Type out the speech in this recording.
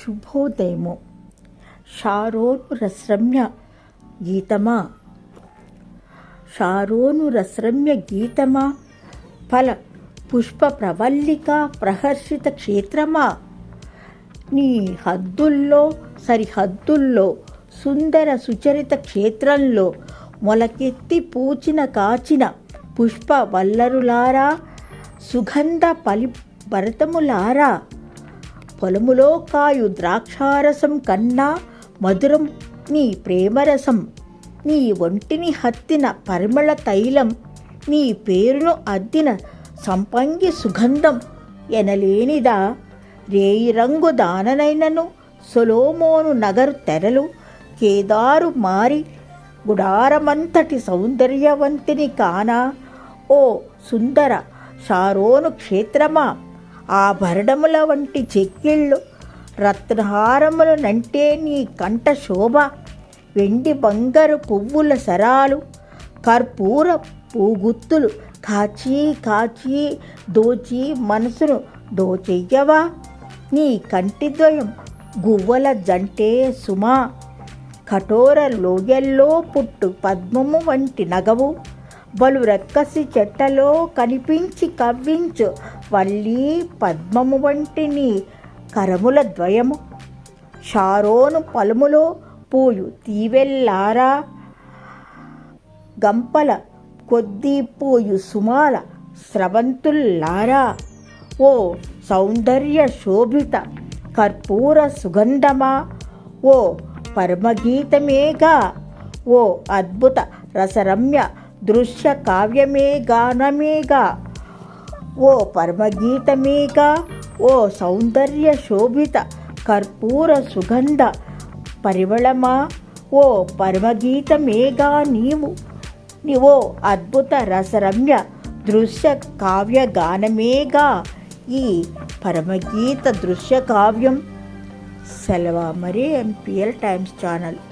శుభోదయము. షారోనురస్రమ్య గీతమా? Sharon రస్రమ్య గీతమా? ఫల పుష్ప ప్రవల్లిక ప్రహర్షిత క్షేత్రమా? నీ హద్దుల్లో సరిహద్దుల్లో సుందర సుచరిత క్షేత్రంలో మొలకెత్తి పూచిన కాచిన పుష్ప వల్లరులారా సుగంధ పలి భరతములారా పొలములో కాయు ద్రాక్షారసం కన్నా మధురం నీ ప్రేమరసం. నీ ఒంటిని హత్తిన పరిమళ తైలం. నీ పేరును అద్దిన సంపంగి సుగంధం ఎనలేనిదా. రేయి రంగు దాననైనను సొలోమోను నగరు తెరలు కేదారు మారి గుడారమంతటి సౌందర్యవంతిని కానా. ఓ సుందర షారోను క్షేత్రమా? ఆభరణముల వంటి చెక్కిళ్ళు రత్నహారములు నంటే నీ కంఠ శోభ. వెండి బంగారు పువ్వుల సరాలు కర్పూర పూగుత్తులు కాచి కాచి దోచి మనసును దోచెయ్యవా? నీ కంటిద్వయం గువ్వల జంటే సుమా. కఠోర లోయల్లో పుట్టు పద్మము వంటి నగవు. బలు రక్కసి చెట్టలో కనిపించి కవ్వించు వల్లి పద్మము వంటిని కరముల ద్వయము. షారోను పలుములో పూయు తీవెల్లారా. గంపల కొద్దీ పూయు సుమాల స్రవంతుల్లారా. ఓ సౌందర్య శోభిత కర్పూర సుగంధమా. ఓ పరమగీతమేగా. ఓ అద్భుత రసరమ్య దృశ్య కావ్యమే గానమేగా ఓ పరమగీతమేగా. ఓ సౌందర్య శోభిత కర్పూర సుగంధ పరిమళమా. ఓ పరమగీతమేగా నీవు. నీవో అద్భుత రసరమ్య దృశ్య కావ్య గానమేగా ఈ పరమగీత దృశ్య కావ్యం సెలవా మరి ఎంపీఎల్ టైమ్స్ ఛానల్.